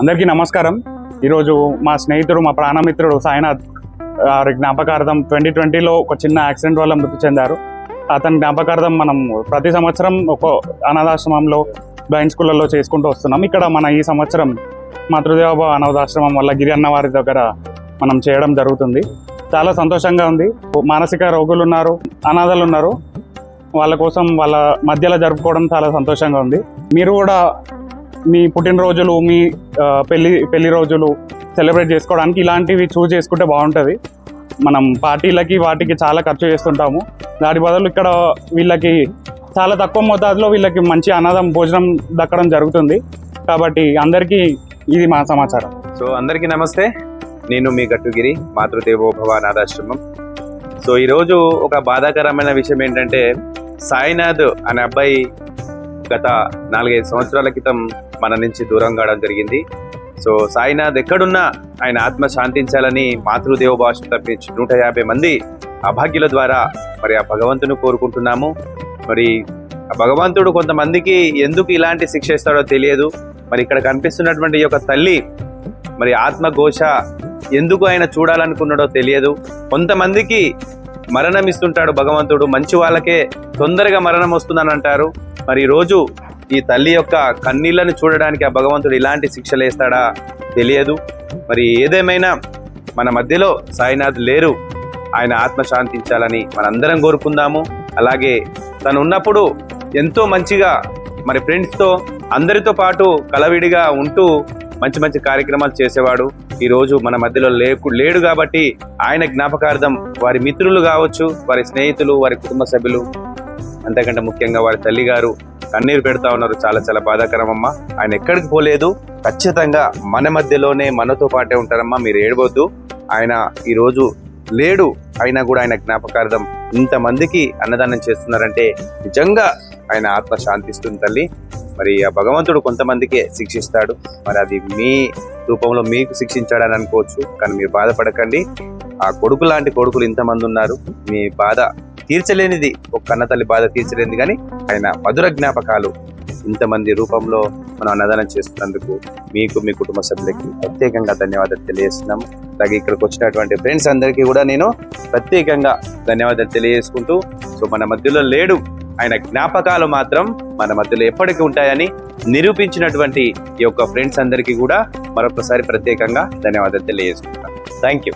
అందరికీ నమస్కారం. ఈరోజు మా స్నేహితుడు మా ప్రాణమిత్రుడు సాయినాథ్ వారి జ్ఞాపకార్థం ట్వంటీ ట్వంటీలో ఒక చిన్న యాక్సిడెంట్ వల్ల మృతి చెందారు. అతని జ్ఞాపకార్థం మనం ప్రతి సంవత్సరం ఒక అనాథాశ్రమంలో బ్లైండ్ స్కూళ్ళల్లో చేసుకుంటూ వస్తున్నాం. ఇక్కడ మన ఈ సంవత్సరం మాతృదేవభావ అనాథాశ్రమం వల్ల గిరి అన్న వారి దగ్గర మనం చేయడం జరుగుతుంది. చాలా సంతోషంగా ఉంది. మానసిక రోగులు ఉన్నారు అనాథలు ఉన్నారు వాళ్ళ కోసం వాళ్ళ మధ్యలో జరుపుకోవడం చాలా సంతోషంగా ఉంది. మీరు కూడా మీ పుట్టినరోజులు మీ పెళ్ళి పెళ్ళి రోజులు సెలబ్రేట్ చేసుకోవడానికి ఇలాంటివి చూస్ చేసుకుంటే బాగుంటుంది. మనం పార్టీలకి వాటికి చాలా ఖర్చు చేస్తుంటాము. దాని బదులు ఇక్కడ వీళ్ళకి చాలా తక్కువ మోతాదులో వీళ్ళకి మంచి అన్నదం భోజనం దక్కడం జరుగుతుంది. కాబట్టి అందరికీ ఇది మా సమాచారం. సో అందరికీ నమస్తే. నేను మీ గట్టుగిరి మాతృదేవోభవ అనాథాశ్రమం సో ఈరోజు ఒక బాధాకరమైన విషయం ఏంటంటే సాయినాథ్ అనే అబ్బాయి గత నాలుగైదు సంవత్సరాల క్రితం మన నుంచి దూరం కావడం జరిగింది. సో సాయినాథ్ ఎక్కడున్నా ఆయన ఆత్మ శాంతించాలని మాతృదేవోభవ తప్పించి నూట యాభై మంది అభాగ్యుల ద్వారా మరి ఆ భగవంతుని కోరుకుంటున్నాము. మరి ఆ భగవంతుడు కొంతమందికి ఎందుకు ఇలాంటి శిక్ష ఇస్తాడో తెలియదు. మరి ఇక్కడ కనిపిస్తున్నటువంటి ఈ యొక్క తల్లి మరి ఆత్మఘోష ఎందుకు ఆయన చూడాలనుకున్నాడో తెలియదు. కొంతమందికి మరణం ఇస్తుంటాడు భగవంతుడు. మంచి వాళ్ళకే తొందరగా మరణం వస్తుందని అంటారు. మరి ఈరోజు రోజు ఈ తల్లి యొక్క కన్నీళ్ళను చూడడానికి ఆ భగవంతుడు ఇలాంటి శిక్షలు వేస్తాడా తెలియదు. మరి ఏదేమైనా మన మధ్యలో సాయినాథ్ లేరు. ఆయన ఆత్మ శాంతించాలని మనందరం కోరుకుందాము. అలాగే తను ఉన్నప్పుడు ఎంతో మంచిగా మరి ఫ్రెండ్స్తో అందరితో పాటు కలవిడిగా ఉంటూ మంచి మంచి కార్యక్రమాలు చేసేవాడు. ఈరోజు మన మధ్యలో లేకు లేడు కాబట్టి ఆయన జ్ఞాపకార్థం వారి మిత్రులు కావచ్చు వారి స్నేహితులు వారి కుటుంబ సభ్యులు అంతకంటే ముఖ్యంగా వారి తల్లి గారు కన్నీరు పెడతా ఉన్నారు. చాలా చాలా బాధాకరం అమ్మా ఆయన ఎక్కడికి పోలేదు. ఖచ్చితంగా మన మధ్యలోనే మనతో పాటే ఉంటారమ్మా. మీరు ఏడవద్దు. ఆయన ఈరోజు లేడు అయినా కూడా ఆయన జ్ఞాపకార్థం ఇంతమందికి అన్నదానం చేస్తున్నారంటే నిజంగా ఆయన ఆత్మ శాంతిస్తుంది తల్లి. మరి ఆ భగవంతుడు కొంతమందికే శిక్షిస్తాడు. మరి అది మీ రూపంలో మీకు శిక్షించాడని అనుకోవచ్చు. కానీ మీరు బాధపడకండి. ఆ కొడుకు లాంటి కొడుకులు ఇంతమంది ఉన్నారు. మీ బాధ తీర్చలేనిది. ఒక కన్నతల్లి బాధ తీర్చలేనిది కానీ ఆయన మధుర జ్ఞాపకాలు. ఇంతమంది రూపంలో మనం అన్నదానం చేస్తున్నందుకు మీకు మీ కుటుంబ సభ్యులకి ప్రత్యేకంగా ధన్యవాదాలు తెలియజేస్తున్నాము అలాగే ఇక్కడికి వచ్చినటువంటి ఫ్రెండ్స్ అందరికీ కూడా నేను ప్రత్యేకంగా ధన్యవాదాలు తెలియజేసుకుంటూ సో మన మధ్యలో లేడు. ఆయన జ్ఞాపకాలు మాత్రం మన మధ్యలో ఎప్పటికీ ఉంటాయని నిరూపించినటువంటి ఈ యొక్క ఫ్రెండ్స్ అందరికీ కూడా మరొకసారి ప్రత్యేకంగా ధన్యవాదాలు తెలియజేసుకుంటాను థ్యాంక్ యూ